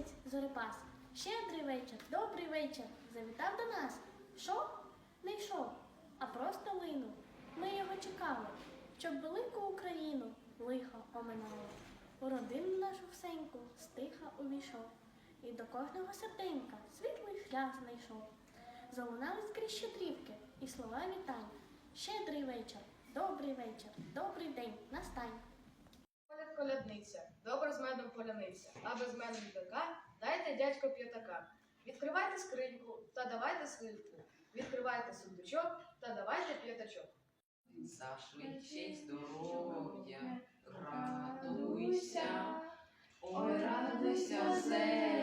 місяць зорепас. Щедрий вечір, добрий вечір. Завітав до нас. Що? Не йшов, а просто линув. Ми його чекали, щоб велику Україну лихо оминало. У родину нашу всеньку стиха увійшов. І до кожного серденька світлий шлях знайшов. Залунали скрізь щедрівки і слова вітань. Щедрий вечір, добрий вечір, добрий день, настань. Коляд колядниця, добре з медом поляниця, а без мене бідока дайте дядько п'ятака. Відкривайте скриньку та давайте сливку. Відкривайте сундучок та давайте п'ятачок. За швидше й здоров'я, радуйся, ой, радуйся, земле,